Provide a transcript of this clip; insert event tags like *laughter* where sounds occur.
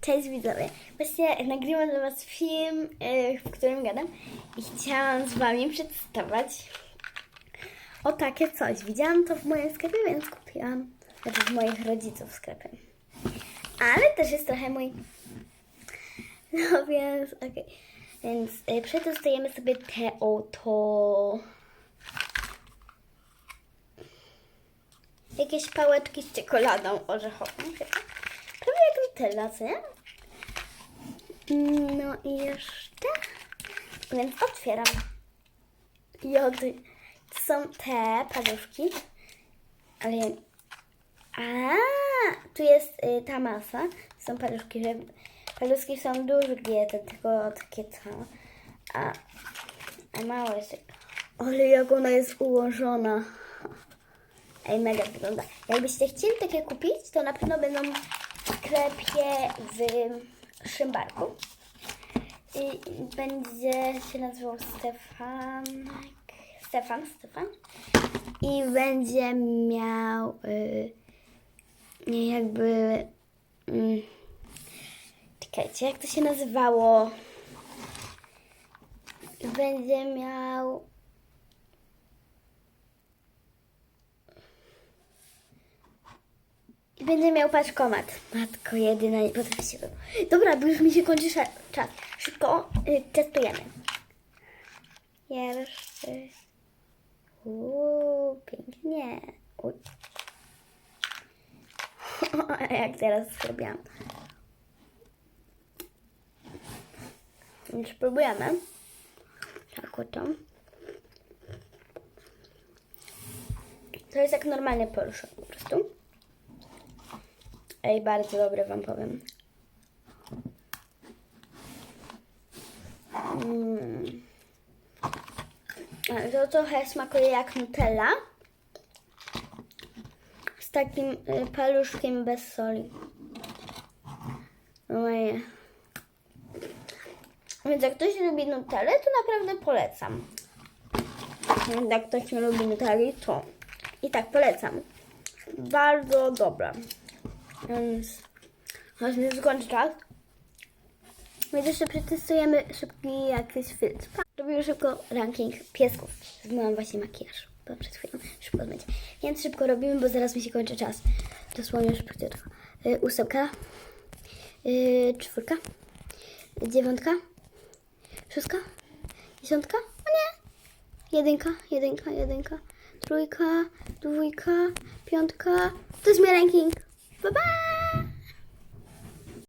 Cześć widzowie. Właśnie nagrywam dla Was film, yy, w którym gadam i chciałam z Wami przedstawiać o takie coś. Widziałam to w moim sklepie, więc kupiłam. Znaczy w moich rodziców sklepie. Ale też jest trochę mój. No *laughs* więc, okej. Więc yy, przetestujemy sobie te oto... Jakieś pałeczki z czekoladą orzechową chyba. Nie? Mm, No i jeszcze... Więc otwieram. Jody. To są te paluszki. Ale... A, tu jest y, ta masa. Są paluszki. Paluszki są długie, to tylko takie co. A, a małe jest... Ale jak ona jest ułożona. Ej, mega wygląda. Jakbyście chcieli takie kupić, to na pewno będą sklepie w Szymbarku. I będzie się nazywał Stefanek. Stefan, Stefan. I będzie miał y, jakby. Mm, czekajcie, jak to się nazywało? Będzie miał. Będzie miał paczkomat. Matko jedyna, nie potrafię się... Dobra, bo już mi się kończy czas. Szybko y, testujemy. Pierwszy. Uuu, pięknie. Uj. *laughs* Jak teraz zrobiłam. Więc próbujemy. Tak oto. To jest jak normalny poruszek po prostu. Ej, bardzo dobre wam powiem. Mm. To trochę smakuje jak Nutella. Z takim y, paluszkiem bez soli. Oje. Więc jak ktoś lubi Nutellę, to naprawdę polecam. Jak ktoś nie lubi Nutelli, to i tak polecam. Bardzo dobra. Więc aż mi skończy czas. Więc jeszcze przetestujemy szybki jakiś filtr. Robimy szybko ranking piesków. Zmyłam właśnie makijaż. Byłam przed chwilą. Szybko zmyć. Więc szybko robimy, bo zaraz mi się kończy czas. Dosłownie już krótko. Yy, ósemka. Yy, czwórka. Dziewiątka. Szóstka. Dziesiątka. O nie. Jedynka, jedynka, jedynka. Trójka, dwójka, piątka. To jest mój ranking. 拜拜。